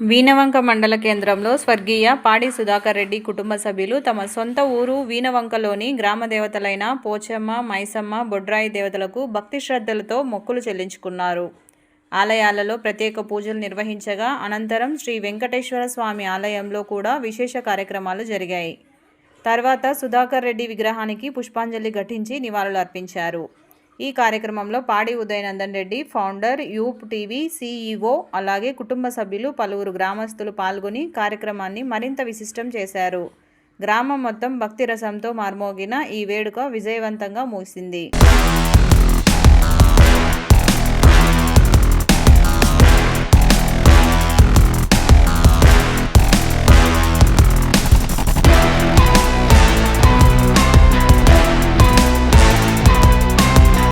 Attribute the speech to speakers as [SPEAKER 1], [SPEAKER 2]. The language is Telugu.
[SPEAKER 1] వీణవంక మండల కేంద్రంలో స్వర్గీయ పాడి సుధాకర్ రెడ్డి కుటుంబ సభ్యులు తమ సొంత ఊరు వీణవంకలోని గ్రామ దేవతలైన పోచమ్మ మైసమ్మ బొడ్రాయి దేవతలకు భక్తి శ్రద్ధలతో మొక్కులు చెల్లించుకున్నారు. ఆలయాలలో ప్రత్యేక పూజలు నిర్వహించగా అనంతరం శ్రీ వెంకటేశ్వర స్వామి ఆలయంలో కూడా విశేష కార్యక్రమాలు జరిగాయి. తర్వాత సుధాకర్ రెడ్డి విగ్రహానికి పుష్పాంజలి ఘటించి నివాళులు అర్పించారు ఈ కార్యక్రమంలో Padi Udayanandan Reddy founder Yupp TV CEO అలాగే కుటుంబ సభ్యులు పలువురు గ్రామస్తులు పాల్గొని కార్యక్రమాన్ని మరింత విశిష్టం చేశారు. గ్రామం మొత్తం భక్తి రసంతో మార్మోగిన ఈ వేడుక విజయవంతంగా ముగిసింది.